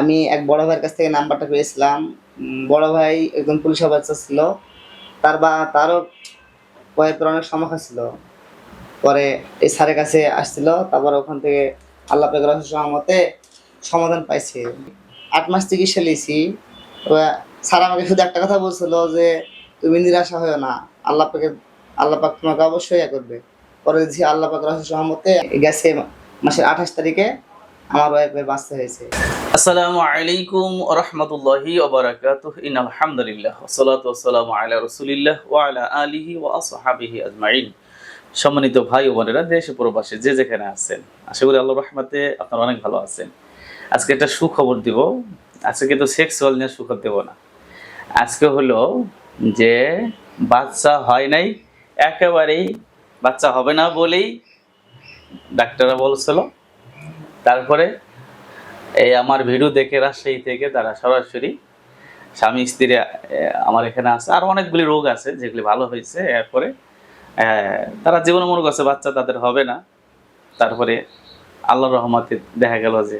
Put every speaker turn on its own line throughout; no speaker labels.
আমি এক বড় ভাইয়ের কাছ থেকে নাম্বারটা পেয়েছিলাম। বড় ভাই একজন পুলিশ অফিসার ছিল। তার বা, তারও ওয়াইফের অনেক সমস্যা ছিল। পরে এই স্যারের কাছে আসছিল। তারপর ওখান থেকে আল্লাহ পেগর সহমতে সমাধান পাইছে। আট মাস চিকিৎসা এবার স্যার আমাকে শুধু একটা কথা বলছিল যে, তুমি নিরাশা হয়েও না। আল্লাহ পাকে, আল্লাহ পাক তোমাকে অবশ্যই ইয়া করবে। পরে দেখছি আল্লাহ পাক সহমতে গেছে মাসের আঠাশ তারিখে আমার
আসসালামু আলাইকুম আলিহি সম্মানিত ভাই ও বোনেরা, দেশে প্রবাসে যে যেখানে আছেন, আশা করি আল্লাহর রহমতে আপনারা অনেক ভালো আছেন। আজকে একটা সুখবর দিব, আজকে কিন্তু সেক্সুয়াল নিয়ে সুখবর দেব না। আজকে হলো যে বাচ্চা হয় নাই, একেবারেই বাচ্চা হবে না বলেই ডাক্তাররা বলছিল তারপরে এই আমার ভিডিও দেখে রাজশাহী থেকে তারা সরাসরি স্বামী, স্ত্রী আমার এখানে আছে। আর অনেকগুলি রোগ আছে যেগুলি ভালো হয়েছে। এরপরে তারা জীবনে মনে করছে বাচ্চা তাদের হবে না। তারপরে আল্লাহ রহমতে দেখা গেল যে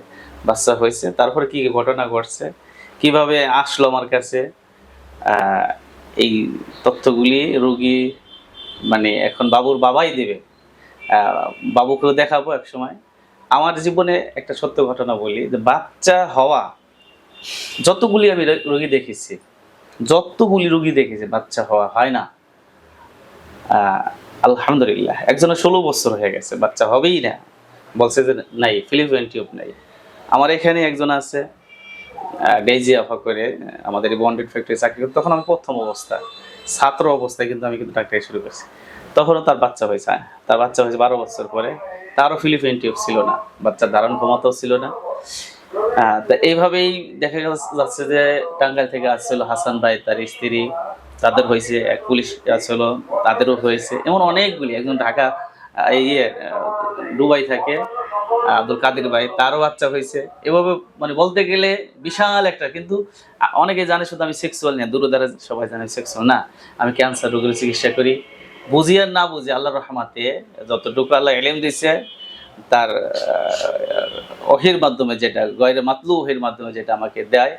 বাচ্চা হয়েছে। তারপরে কি কি ঘটনা ঘটছে? কীভাবে আসলো আমার কাছে? এই তথ্যগুলি রোগী মানে এখন বাবুর বাবাই দেবে। বাবুকেও দেখাবো এক সময় আমার জীবনে একটা সত্য ঘটনা বলি যে বাচ্চা হওয়া, যতগুলি আমি রোগী দেখেছি, যতগুলি রোগী দেখেছি বাচ্চা হওয়া হয় না আলহামদুলিল্লাহ, একজনের ষোলো বছর হয়ে গেছে, বাচ্চা হবেই না। বলছে যে নাই, ফিলিপিন টিউব নাই। আমার এখানে একজন আছে ডেজি আফা করে আমাদের বন্ডেড ফ্যাক্টরি চাকরি করতো তখন আমি প্রথম অবস্থা, ছাত্র অবস্থায় কিন্তু আমি কিন্তু ডাক্তারি শুরু করছি। তখনও তার বাচ্চা হয়েছে, তার বাচ্চা হয়েছে বারো বছর পরে। তারও ফিলিপিন টিউব ছিল না বাচ্চার ধারণ ক্ষমতাও ছিল না। তা এইভাবেই দেখা যাচ্ছে যে টাঙ্গাইল থেকে আসছিল হাসান ভাই, তার স্ত্রী, তাদের হয়েছে এক পুলিশ আসছিল তাদেরও হয়েছে। এমন অনেকগুলি, একজন ঢাকা ইয়ে দুবাই থাকে, আব্দুল কাদের ভাই, তারও বাচ্চা হয়েছে। এভাবে মানে বলতে গেলে বিশাল একটা, কিন্তু অনেকে জানে শুধু আমি সেক্সুয়াল নিয়ে দূরে দ্বারা সবাই জানে সেক্সুয়াল না। আমি ক্যান্সার রোগের চিকিৎসা করি। বুঝি আর না বুঝি আল্লাহ রহমাতে যতটুকু আল্লাহ এলেম দিছে, তার ওহির মাধ্যমে যেটা, গয়ের মাতলু অহির মাধ্যমে যেটা আমাকে দেয়,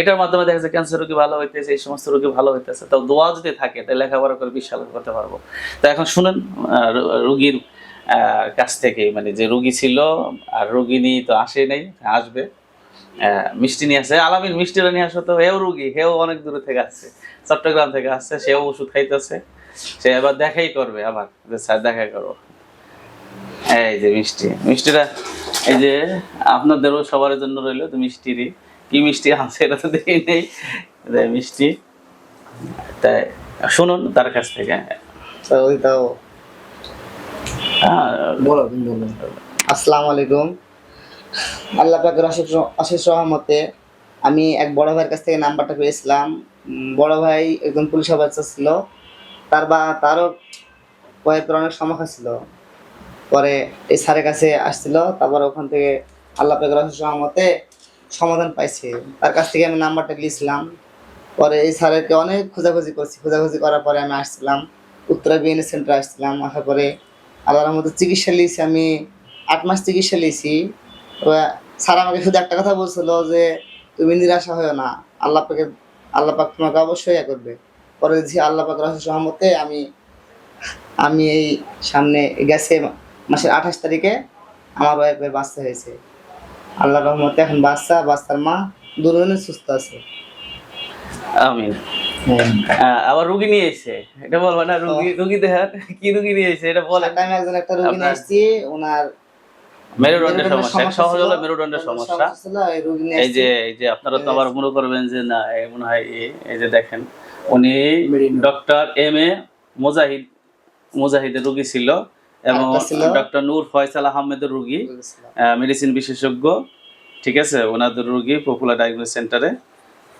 এটার মাধ্যমে দেখা যায় ক্যান্সার রোগী ভালো হইতেছে, এই সমস্ত রোগী ভালো হইতেছে। তাও দোয়া যদি থাকে, তাহলে লেখাপড়া করে বিশাল করতে পারব। তো এখন শুনেন রোগীর কাছ থেকে মানে যে রুগী ছিল, আর রোগিনী তো আসে নাই, আসবে। মিষ্টি নিয়ে আসে। আলামিন মিষ্টিটা নিয়ে আসো তো, হেও রুগী, হেও অনেক দূরে থেকে আসছে, চট্টগ্রাম থেকে আসছে, সেও ওষুধ খাইতেছে। সে এবার দেখাই করবে আবার স্যার দেখা করো এই যে মিষ্টি মিষ্টিটা এই যে আপনাদেরও সবার জন্য রইল তো মিষ্টিরই। কি মিষ্টি আছে এটা তো দেখি নেই। মিষ্টি। তাই শুনুন তার কাছ থেকে।
তো
হ্যাঁ,
আসসালামু আলাইকুম। আল্লাহ পাকের অশেষ অশেষ রহমতে আমি এক বড় ভাইয়ের কাছ থেকে নাম্বারটা পেয়েছিলাম। বড় ভাই একজন পুলিশ অফিসার ছিল। তার বা, তারও ওয়াইফের অনেক সমস্যা ছিল। পরে এই স্যারের কাছে আসছিল, তারপর ওখান থেকে আল্লাহ পাকের অশেষ রহমতে সমাধান পাইছে। তার কাছ থেকে আমি নাম্বারটা নিয়েছিলাম। পরে এই স্যারেরকে অনেক খোঁজাখুঁজি করছি। খোঁজাখুঁজি করার পরে আমি আসছিলাম, উত্তরা বিএনএ সেন্টারে আসছিলাম। আসার পরে আল্লাহর মতো চিকিৎসা নিয়েছি আমি। আট মাস চিকিৎসা নিয়েছি। স্যার আমাকে শুধু একটা কথা বলছিল যে, তুমি নিরাশা হয়েও না। আল্লাহ পাকে আল্লাহ পাক তোমাকে অবশ্যই ইয়া করবে। পরে দেখছি আল্লাহ পাকের অশেষ সহমতে আমি আমি এই সামনে গেছে মাসের আঠাশ তারিখে আমার ওয়াইফের বাচ্চা হয়েছে। আল্লাহ রহমতে এখন বাচ্চা বাচ্চার মা দুজনে সুস্থ আছে।
আমিন। আবার রুগী নিয়ে এসে এটা বলব না রুগী রুগী দেখার কি রুগী নিয়ে এসে এটা বলেন।
আমি একজন একটা রোগী নিয়ে এসেছি ওনার
মেরুদণ্ডের সমস্যা। সহজ হলো মেরুদণ্ডের সমস্যা।
এই।
যে এই যে আপনারা তো আবার মনে করবেন যে না মনে হয় এই- যে দেখেন উনি ডক্টর এম এ মুজাহিদ মুজাহিদের রুগী ছিল এবং ডক্টর নূর ফয়সাল আহমেদের রুগী মেডিসিন বিশেষজ্ঞ ঠিক আছে? ওনাদের রুগী পপুলার ডায়াগনোস সেন্টারে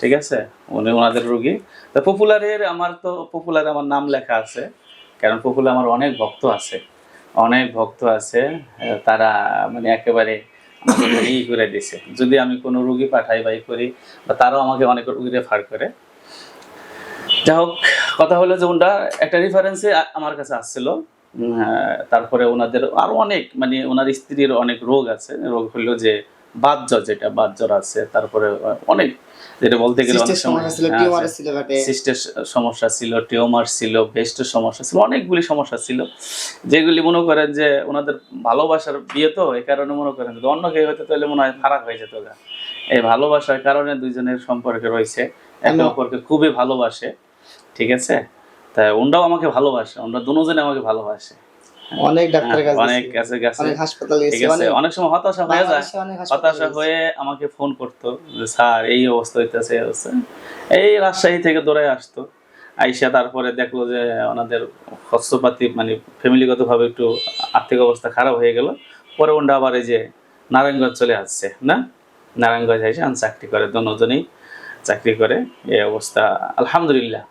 ঠিক আছে? উনি ওনাদের রুগী। তো পপুলারের আমার তো পপুলার আমার নাম লেখা আছে কারণ পপুলার আমার অনেক ভক্ত আছে। অনেক ভক্ত আছে তারা মানে একেবারে ই করে দিছে যদি আমি কোনো রুগী পাঠাই বাই করি, বা তারাও আমাকে অনেক রুগীরা রেফার করে। যাই হোক কথা হলো যে ওনারা একটা রেফারেন্সে আমার কাছে আসছিল। তারপরে ওনাদের আরও অনেক মানে ওনার স্ত্রীর অনেক রোগ আছে। রোগ হলো যে বাতজ্বর যেটা বাতজ্বর আছে তারপরে অনেক যেটা বলতে গেলে অনেক
সিস্টের সমস্যা ছিল
হ্যাঁ,
টিউমার ছিল পেটে
সিস্টের সমস্যা ছিল টিউমার ছিল বেস্টের সমস্যা ছিল অনেকগুলি সমস্যা ছিল। যেগুলি মনে করেন যে ওনাদের ভালোবাসার বিয়ে তো এই কারণে মনে করেন যদি অন্য কেউ হয়তো তাহলে মনে হয় ফারাক হয়ে যেত গা। এই ভালোবাসার কারণে দুইজনের সম্পর্কে রয়েছে একে অপরকে খুবই ভালোবাসে ঠিক আছে? তাই ওনরাও আমাকে ভালোবাসে ওনরা দুজনে আমাকে ভালোবাসে।
অনেক ডাক্তারের কাছে
হ্যাঁ, অনেক কাছে গেছে।
অনেক হাসপাতালে গেছি অনেক
অনেক সময় হতাশা হয়ে যায়। হতাশা হয়ে আমাকে ফোন করতো যে স্যার এই অবস্থা হইতেছে এই অবস্থা। এই রাজশাহী থেকে দৌড়ে আসতো। আইসা তারপরে দেখল যে ওনাদের খরচপাতি মানে ফ্যামিলিগত ভাবে একটু আর্থিক অবস্থা খারাপ হয়ে গেল। পরে ওনটা আবার এই যে নারায়ণগঞ্জ চলে আসছে না? নারায়ণগঞ্জ এসে আমি চাকরি করে দুজনেই চাকরি করে। এই অবস্থা আলহামদুলিল্লাহ।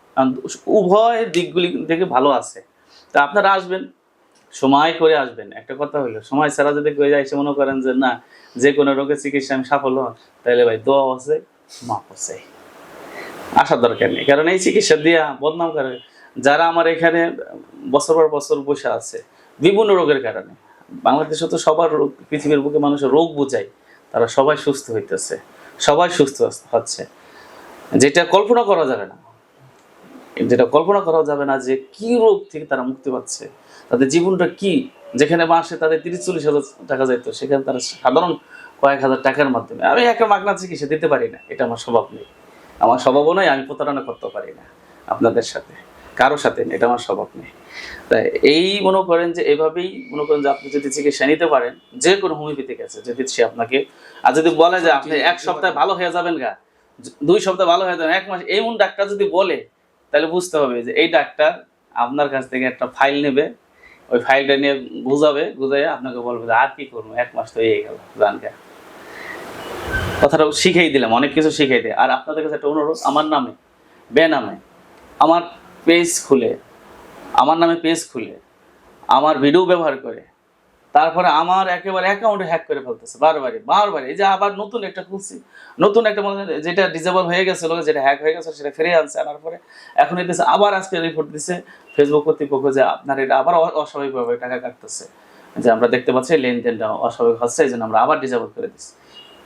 উভয় দিকগুলি থেকে ভালো আছে। তা আপনারা আসবেন। সময় করে আসবেন। একটা কথা হলো, সময় ছাড়া যদি কেউ যায় এসে মনে করেন যে, না, যে কোনো রোগের চিকিৎসা আমি সফল হন তাহলে ভাই দোয়া আছে মাপ আছে। আসার দরকার নেই। কারণ এই চিকিৎসা দিয়া বদনাম করে। যারা আমার এখানে বছর পর বছর বসে আছে, বিভিন্ন রোগের কারণে। বাংলাদেশে তো সবার রোগ, পৃথিবীর বুকে মানুষের রোগ বুঝায়। তারা সবাই সুস্থ হইতেছে, সবাই সুস্থ হচ্ছে। যেটা কল্পনা করা যাবে না। যেটা কল্পনা করা যাবে না যে কি রোগ থেকে তারা মুক্তি পাচ্ছে। তাদের জীবনটা কি? যেখানে মাসে তাদের তিরিশ চল্লিশ হাজার টাকা যেত সেখানে তারা সাধারণ কয়েক হাজার টাকার মাধ্যমে। আমি একটা মাগনা চিকিৎসা দিতে পারি না। এটা আমার স্বভাব নেই। আমার স্বভাবও নয় আমি প্রতারণা করতে পারি না আপনাদের সাথে, কারও সাথে এটা আমার স্বভাব নেই। তাই এই মনে করেন যে এভাবেই মনে করেন যে আপনি যদি চিকিৎসা নিতে পারেন, যে কোনো হোমিওপ্যাথিক আছে, যদি সে আপনাকে, আর যদি বলে যে আপনি এক সপ্তাহে ভালো হয়ে যাবেন গা দুই সপ্তাহ ভালো হয়ে যাবেন, এক মাস, এমন ডাক্তার যদি বলে তাহলে বুঝতে হবে যে এই ডাক্তার আপনার কাছ থেকে একটা ফাইল নেবে। ওই ফাইলটা নিয়ে বুঝাবে বুঝাই আপনাকে বলবে যে আর কি করব? এক মাস তো এই গেল জানকে। কথাটা শিখেই দিলাম, অনেক কিছু শিখেই দিই আর আপনাদের কাছে একটা অনুরোধ, আমার নামে, বেনামে, আমার পেজ খুলে, আমার নামে পেজ খুলে, আমার ভিডিও ব্যবহার করে তারপরে আমার একেবারে অ্যাকাউন্টে হ্যাক করে ফেলতেছে, বারবারই বারবার এই যে আবার নতুন একটা খুলছি, নতুন একটা মনে যেটা ডিজেবল হয়ে গেছিল, যেটা হ্যাক হয়ে গেছে সেটা ফিরে আনছে, আনার পরে এখন এতেছে আবার আজকে রিপোর্ট দিছে ফেসবুক কর্তৃপক্ষ যে আপনার এটা আবার অস্বাভাবিকভাবে টাকা কাটতেছে। যে আমরা দেখতে পাচ্ছি লেনদেনটা অস্বাভাবিক হচ্ছে, এই জন্য আমরা আবার ডিজেবল করে দিচ্ছি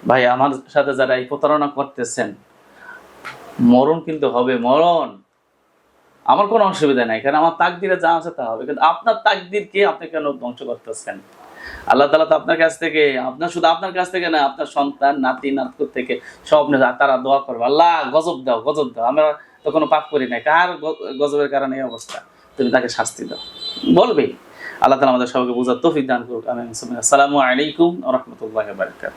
ভাই, আমার সাথে যারা এই প্রতারণা করতেছেন, মরণ কিন্তু হবে, মরণ। আমার কোনো অসুবিধা নাই, কারণ আমার তাকদিরে যা আছে তা হবে। কিন্তু আপনার তাকদিরকে আপনি কেন ধ্বংস করতেছেন? আল্লাহ তালা তো আপনার কাছ থেকে, আপনার শুধু আপনার কাছ থেকে না, আপনার সন্তান, নাতি, নাতকুর থেকে সব তারা দোয়া করবে। আল্লাহ, গজব দাও গজব দাও। আমরা তো কোনো পাপ করি নাই। কার গজবের কারণে এই অবস্থা? তুমি তাকে শাস্তি দাও। বলবেই আল্লাহ তালা আমাদের সবাইকে বোঝার তৌফিক দান করুক। আমি আসসালামু আলাইকুম রহমতুল্লাহ বারকাত